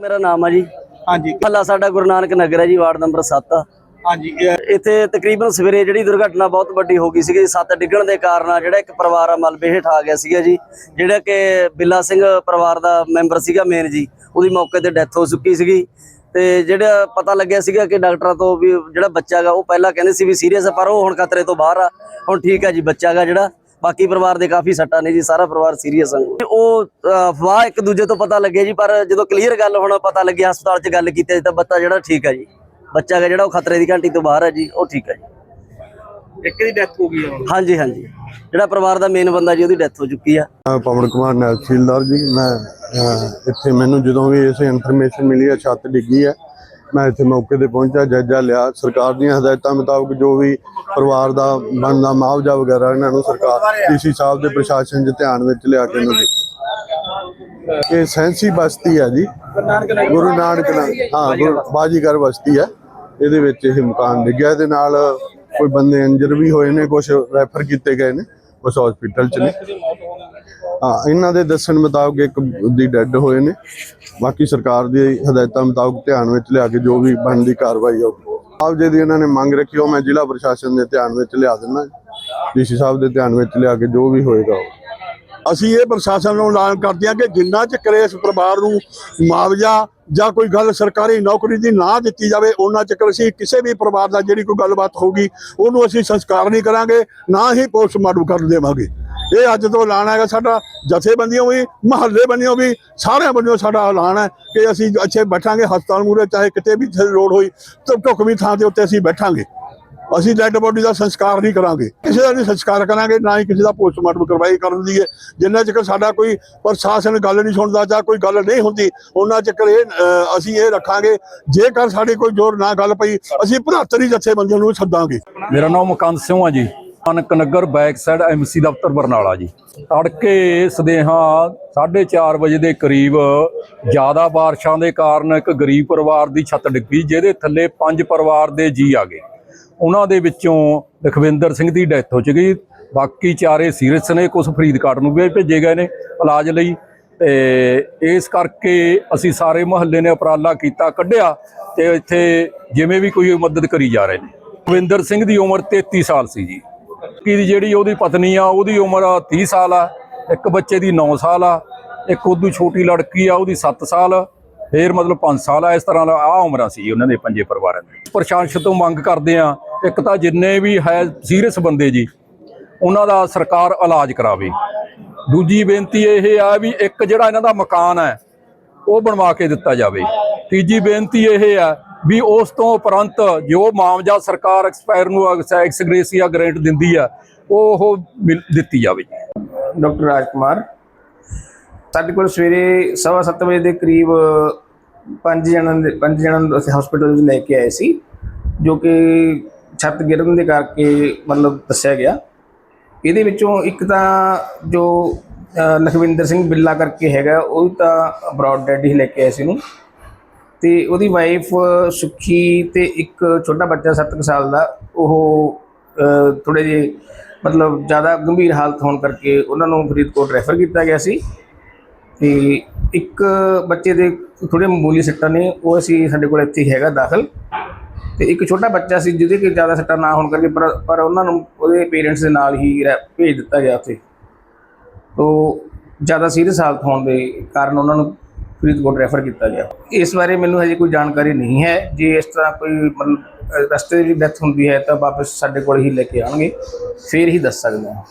ਮੇਰਾ ਨਾਮ ਆ ਜੀ। ਹਾਂਜੀ। ਮਹੱਲਾ ਸਾਡਾ ਗੁਰੂ ਨਾਨਕ ਨਗਰ ਹੈ ਜੀ ਵਾਰਡ ਨੰਬਰ 7 ਹਾਂਜੀ। ਇੱਥੇ ਤਕਰੀਬਨ ਸਵੇਰੇ ਜਿਹੜੀ ਦੁਰਘਟਨਾ ਬਹੁਤ ਵੱਡੀ ਹੋ ਗਈ ਸੀਗੀ ਸੱਤ ਡਿੱਗਣ ਦੇ ਕਾਰਨ ਜਿਹੜਾ ਇੱਕ ਪਰਿਵਾਰ ਆ ਮਲਬੇ ਹੇਠ ਆ ਗਿਆ ਸੀਗਾ ਜੀ। ਜਿਹੜਾ ਕਿ ਬਿੱਲਾ ਸਿੰਘ ਪਰਿਵਾਰ ਦਾ ਮੈਂਬਰ ਸੀਗਾ ਮੇਨ ਜੀ ਉਹਦੀ ਮੌਕੇ ਤੇ ਡੈਥ ਹੋ ਚੁੱਕੀ ਸੀਗੀ। ਤੇ ਜਿਹੜਾ ਪਤਾ ਲੱਗਿਆ ਸੀਗਾ ਕਿ ਡਾਕਟਰਾਂ ਤੋਂ ਵੀ ਜਿਹੜਾ ਬੱਚਾ ਗਾ ਉਹ ਪਹਿਲਾਂ ਕਹਿੰਦੇ ਸੀ ਵੀ ਸੀਰੀਅਸ ਹੈ ਪਰ ਉਹ ਹੁਣ ਖਤਰੇ ਤੋਂ ਬਾਹਰ ਆ। ਹੁਣ ਠੀਕ ਹੈ ਜੀ ਬੱਚਾ ਗਾ ਜਿਹੜਾ। ਬਾਕੀ ਪਰਿਵਾਰ ਦੇ ਕਾਫੀ ਸੱਟਾਂ ਨੇ ਜੀ ਸਾਰਾ ਪਰਿਵਾਰ ਸੀਰੀਅਸ ਆ। ਉਹ ਅਫਵਾਹ ਇੱਕ ਦੂਜੇ ਤੋਂ ਪਤਾ ਲੱਗਿਆ ਜੀ ਪਰ ਜਦੋਂ ਕਲੀਅਰ ਗੱਲ ਹੁਣ ਪਤਾ ਲੱਗਿਆ ਹਸਪਤਾਲ 'ਚ ਗੱਲ ਕੀਤੀ ਤਾਂ ਬੱਚਾ ਜਿਹੜਾ ਠੀਕ ਹੈ ਜੀ। ਬੱਚਾ ਜਿਹੜਾ ਉਹ ਖਤਰੇ ਦੀ ਘੰਟੀ ਤੋਂ ਬਾਹਰ ਹੈ ਜੀ ਉਹ ਠੀਕ ਹੈ ਜੀ। ਇੱਕ ਦੀ ਡੈਥ ਹੋ ਗਈ ਹੈ ਹਾਂਜੀ ਹਾਂਜੀ। ਜਿਹੜਾ ਪਰਿਵਾਰ ਦਾ ਮੇਨ ਬੰਦਾ ਜੀ ਉਹਦੀ ਡੈਥ ਹੋ ਚੁੱਕੀ ਆ। ਮੈਂ ਪਵਨ ਕੁਮਾਰ ਨਹਿਸੀਲਦਾਰ ਜੀ ਮੈਂ ਇੱਥੇ ਮੈਨੂੰ ਜਦੋਂ ਵੀ ਇਸ ਇਨਫੋਰਮੇਸ਼ਨ ਮਿਲੀ ਹੈ ਛੱਤ ਡਿੱਗੀ ਹੈ ਮੈਂ ਇੱਥੇ ਮੌਕੇ ਤੇ ਪਹੁੰਚਿਆ ਜਾਇਜ਼ਾ ਲਿਆ। ਸਰਕਾਰ ਦੀਆਂ ਹਦਾਇਤਾਂ ਮੁਤਾਬਕ ਜੋ ਵੀ ਪਰਿਵਾਰ ਦਾ ਬਣਦਾ ਮੁਆਵਜ਼ਾ ਵਗੈਰਾ ਇਹਨਾਂ ਨੂੰ ਸਰਕਾਰ, ਡੀਸੀ ਸਾਹਿਬ ਦੇ ਪ੍ਰਸ਼ਾਸਨ ਦੇ ਧਿਆਨ ਵਿੱਚ ਲਿਆ ਕੇ ਇਹਨਾਂ ਦੀ। ਇਹ ਸੈਂਸੀ ਬਸਤੀ ਹੈ ਜੀ। ਗੁਰੂ ਨਾਨਕ ਹਾਂ, ਗੁਰੂ ਬਾਜੀਗਰ ਬਸਤੀ ਹੈ। ਇਹਦੇ ਵਿੱਚ ਇਹ ਮਕਾਨ ਡਿੱਗਿਆ। ਇਹਦੇ ਨਾਲ ਕੋਈ ਬੰਦੇ ਇੰਜਰ ਵੀ ਹੋਏ ਨੇ ਕੁਝ ਰੈਫਰ ਕੀਤੇ ਗਏ ਨੇ। ਕੁਝ ਹਸਪੀਟਲ ਚ ਨੇ। ਹਾਂ? ਇਹਨਾਂ ਦੇ ਦੱਸਣ ਮੁਤਾਬਕ ਇੱਕ ਦੀ ਡੈੱਡ ਹੋਏ ਨੇ। ਬਾਕੀ ਸਰਕਾਰ ਦੀ ਹਦਾਇਤਾਂ ਮੁਤਾਬਕ ਧਿਆਨ ਵਿੱਚ ਲਿਆ ਕੇ ਜੋ ਵੀ ਬਣਦੀ ਕਾਰਵਾਈ ਹੋਊਗੀ ਆਪ ਜੀ ਦੀ ਇਹਨਾਂ ਨੇ ਮੰਗ ਰੱਖੀ ਉਹ ਮੈਂ ਜ਼ਿਲ੍ਹਾ ਪ੍ਰਸ਼ਾਸਨ ਦੇ ਧਿਆਨ ਵਿੱਚ ਲਿਆ ਦਿੰਦਾ। ਡੀਸੀ ਸਾਹਿਬ ਦੇ ਧਿਆਨ ਵਿੱਚ ਲਿਆ ਕੇ ਜੋ ਵੀ ਹੋਏਗਾ ਅਸੀਂ ਇਹ ਪ੍ਰਸ਼ਾਸਨ ਨੂੰ ਐਲਾਨ ਕਰਦੇ ਹਾਂ ਕਿ ਜਿੰਨਾ ਚਿਰ ਇਸ ਪਰਿਵਾਰ ਨੂੰ ਮੁਆਵਜ਼ਾ ਜਾਂ ਕੋਈ ਗੱਲ ਸਰਕਾਰੀ ਨੌਕਰੀ ਦੀ ਨਾ ਦਿੱਤੀ ਜਾਵੇ, ਉਹਨਾਂ ਚਿਰ ਅਸੀਂ ਕਿਸੇ ਵੀ ਪਰਿਵਾਰ ਦਾ ਜਿਹੜੀ ਕੋਈ ਗੱਲਬਾਤ ਹੋਊਗੀ, ਉਹਨੂੰ ਅਸੀਂ ਸੰਸਕਾਰ ਨਹੀਂ ਕਰਾਂਗੇ, ਨਾ ਹੀ ਪੋਸਟਮਾਰਟਮ ਕਰਨ ਦੇਵਾਂਗੇ। ਇਹ ਅੱਜ ਤੋਂ ਐਲਾਨ ਹੈਗਾ ਸਾਡਾ, ਜਥੇਬੰਦੀਆਂ ਵੀ, ਮਹੱਲੇ ਬੰਨਿਓ ਵੀ, ਸਾਰਿਆਂ ਬੰਨਿਓ ਸਾਡਾ ਐਲਾਨ ਹੈ ਕਿ ਅਸੀਂ ਅੱਛੇ ਬੈਠਾਂਗੇ, ਹਸਪਤਾਲ ਮੂਰੇ ਚਾਹੇ ਕਿਤੇ ਵੀ ਜਿੱਥੇ ਲੋੜ ਹੋਈ, ਤਾਂ ਢੁਕਵੀਂ ਥਾਂ ਦੇ ਉੱਤੇ ਅਸੀਂ ਬੈਠਾਂਗੇ। ਅਸੀਂ ਡੈੱਡ ਬੋਡੀ ਦਾ ਸੰਸਕਾਰ ਨਹੀਂ ਕਰਾਂਗੇ। ਕਿਸੇ ਦਾ ਨਹੀਂ ਸੰਸਕਾਰ ਕਰਾਂਗੇ, ਨਾ ਹੀ ਕਿਸੇ ਦਾ ਪੋਸਟਮਾਰਟਮ ਕਰਵਾਈ ਕਰਨ ਦੀ ਹੈ। ਜਿੰਨਾ ਚਿਰ ਸਾਡਾ ਕੋਈ ਪ੍ਰਸ਼ਾਸਨ ਗੱਲ ਨਹੀਂ ਸੁਣਦਾ ਜਾਂ ਕੋਈ ਗੱਲ ਨਹੀਂ ਹੁੰਦੀ, ਉਹਨਾਂ ਚਿਰ ਇਹ ਅਸੀਂ ਇਹ ਰੱਖਾਂਗੇ। ਜੇਕਰ ਸਾਡੇ ਕੋਈ ਜ਼ੋਰ ਨਾ ਗੱਲ ਪਈ, ਅਸੀਂ 75 ਜਥੇਬੰਦੀਆਂ ਨੂੰ ਸੱਦਾਂਗੇ। ਮੇਰਾ ਨਾਮ ਮੁਕੰਦ ਸਿੰਘ ਆ ਜੀ। Nanak Nagar back side MC ਦਫ਼ਤਰ ਬਰਨਾਲਾ ਜੀ। ਤੜਕੇ ਸਦੇਹਾ 4:30 ਵਜੇ ਦੇ ਕਰੀਬ ਜ਼ਿਆਦਾ ਬਾਰਿਸ਼ਾਂ ਦੇ ਕਾਰਨ ਇੱਕ ਗਰੀਬ ਪਰਿਵਾਰ ਦੀ ਛੱਤ ਡਿੱਗੀ ਜਿਹਦੇ ਥੱਲੇ ਪੰਜ ਪਰਿਵਾਰ ਦੇ ਜੀ ਆ ਗਏ। ਉਹਨਾਂ ਦੇ ਵਿੱਚੋਂ ਲਖਵਿੰਦਰ ਸਿੰਘ ਦੀ ਡੈਥ ਹੋ ਚੁੱਕੀ ਬਾਕੀ ਚਾਰੇ ਸੀਰੀਅਸ ਨੇ ਕੁਝ ਫਰੀਦਕਾਟ ਨੂੰ ਵੀ ਭੇਜੇ ਗਏ ਨੇ ਇਲਾਜ ਲਈ। ਤੇ ਇਸ ਕਰਕੇ ਅਸੀਂ ਸਾਰੇ ਮੁਹੱਲੇ ਨੇ ਉਪਰਾਲਾ ਕੀਤਾ, ਕੱਢਿਆ ਤੇ ਇੱਥੇ ਜਿਵੇਂ ਵੀ ਕੋਈ ਮਦਦ ਕਰੀ ਜਾ ਰਹੇ ਨੇ। ਲਖਵਿੰਦਰ ਸਿੰਘ ਦੀ ਉਮਰ 33 ਸਾਲ ਸੀ ਜੀ। ਕਿ ਜਿਹੜੀ ਉਹਦੀ ਪਤਨੀ ਆ, ਉਹਦੀ ਉਮਰ 30 ਸਾਲ ਆ, ਇੱਕ ਬੱਚੇ ਦੀ 9 ਸਾਲ ਆ, ਇੱਕ ਉਦੋਂ ਛੋਟੀ ਲੜਕੀ ਆ, ਉਹਦੀ 7 ਸਾਲ, ਫੇਰ ਮਤਲਬ 5 ਸਾਲ ਆ, ਇਸ ਤਰ੍ਹਾਂ ਦਾ ਆ ਉਮਰਾਂ ਸੀ ਜੀ ਉਹਨਾਂ ਦੇ ਪੰਜੇ ਪਰਿਵਾਰਾਂ ਦੀ। ਪ੍ਰਸ਼ਾਸਨ ਤੋਂ ਮੰਗ ਕਰਦੇ ਆ ਇੱਕ ਤਾਂ ਜਿੰਨੇ ਵੀ ਹੈ ਸੀਰੀਅਸ ਬੰਦੇ ਜੀ, ਉਹਨਾਂ ਦਾ ਸਰਕਾਰ ਇਲਾਜ ਕਰਾਵੇ। ਦੂਜੀ ਬੇਨਤੀ ਇਹ ਆ ਵੀ ਇੱਕ ਜਿਹੜਾ ਇਹਨਾਂ ਦਾ ਮਕਾਨ ਹੈ, ਉਹ ਬਣਵਾ ਕੇ ਦਿੱਤਾ ਜਾਵੇ। ਤੀਜੀ ਬੇਨਤੀ ਇਹ ਆ ਵੀ ਉਸ ਤੋਂ ਉਪਰੰਤ ਜੋ ਮਾਮਜਾ ਸਰਕਾਰ ਐਕਸਪਾਇਰ ਨੂੰ ਐਕਸਗ੍ਰੇਸੀਆ ਗ੍ਰਾਂਟ ਦਿੰਦੀ ਆ, ਉਹ ਉਹ ਮਿਲ- ਦਿੱਤੀ ਜਾਵੇ। ਡਾਕਟਰ ਰਾਜ ਕੁਮਾਰ ਸਾਡੇ ਕੋਲ ਸਵੇਰੇ ਸਵਾ ਸੱਤ ਵਜੇ ਦੇ ਕਰੀਬ ਪੰਜ ਜਣਾਂ ਦੇ, ਪੰਜ ਜਣਾਂ ਨੂੰ ਅਸੀਂ ਹਸਪੀਟਲ ਵਿੱਚ ਲੈ ਕੇ ਆਏ ਸੀ, ਜੋ ਕਿ ਛੱਤ ਗਿਰਨ ਦੇ ਕਰਕੇ ਮਤਲਬ ਦੱਸਿਆ ਗਿਆ। ਇਹਦੇ ਵਿੱਚੋਂ ਇੱਕ ਤਾਂ ਜੋ ਲਖਵਿੰਦਰ ਸਿੰਘ ਬਿੱਲਾ ਕਰਕੇ ਹੈਗਾ, ਉਹ ਤਾਂ ਅਬਰੋਡ ਡੈਡ ਹੀ ਲੈ ਕੇ ਆਏ ਸੀ ਨੂੰ ਤੇ ਉਹਦੀ ਵਾਈਫ ਸੁਖੀ ਤੇ ਇੱਕ ਛੋਟਾ ਬੱਚਾ 7 ਸਾਲ ਦਾ, ਉਹ ਥੋੜੇ ਜਿਹੇ ਮਤਲਬ ਜ਼ਿਆਦਾ ਗੰਭੀਰ ਹਾਲਤ ਹੋਣ ਕਰਕੇ ਉਹਨਾਂ ਨੂੰ ਫਰੀਦਕੋਟ ਰੈਫਰ ਕੀਤਾ ਗਿਆ ਸੀ। ਤੇ ਇੱਕ ਬੱਚੇ ਦੇ ਥੋੜੇ ਮਾਮੂਲੀ ਸੱਟਾਂ ਨੇ, ਉਹ ਅਸੀਂ ਸਾਡੇ ਕੋਲ ਇੱਥੇ ਹੀ ਹੈਗਾ ਦਾਖਲ। ਤੇ ਇੱਕ ਛੋਟਾ ਬੱਚਾ ਸੀ ਜਿਹਦੇ ਕਿ ਜ਼ਿਆਦਾ ਸੱਟਾਂ ਨਾ ਹੋਣ ਕਰਕੇ, ਪਰ ਪਰ ਉਹਨਾਂ ਨੂੰ ਉਹਦੇ ਪੇਰੈਂਟਸ ਦੇ ਨਾਲ ਹੀ ਰੈ- ਭੇਜ ਦਿੱਤਾ ਗਿਆ ਉੱਥੇ। ਤੋ ਜ਼ਿਆਦਾ ਸੀਰੀਅਸ ਹਾਲਤ ਹੋਣ ਦੇ ਕਾਰਨ ਉਹਨਾਂ ਨੂੰ ਫਰੀਦਕੋਟ ਰੈਫਰ ਕੀਤਾ ਗਿਆ। ਇਸ ਬਾਰੇ ਮੈਨੂੰ ਹਜੇ ਕੋਈ ਜਾਣਕਾਰੀ ਨਹੀਂ ਹੈ। ਜੇ ਇਸ ਤਰ੍ਹਾਂ ਕੋਈ ਮਤਲਬ ਰਸਤੇ ਦੀ ਡੈਥ ਹੁੰਦੀ ਹੈ ਤਾਂ ਵਾਪਸ ਸਾਡੇ ਕੋਲ ਹੀ ਲੈ ਕੇ ਆਉਣਗੇ। ਫਿਰ ਹੀ ਦੱਸ ਸਕਦੇ ਹਾਂ।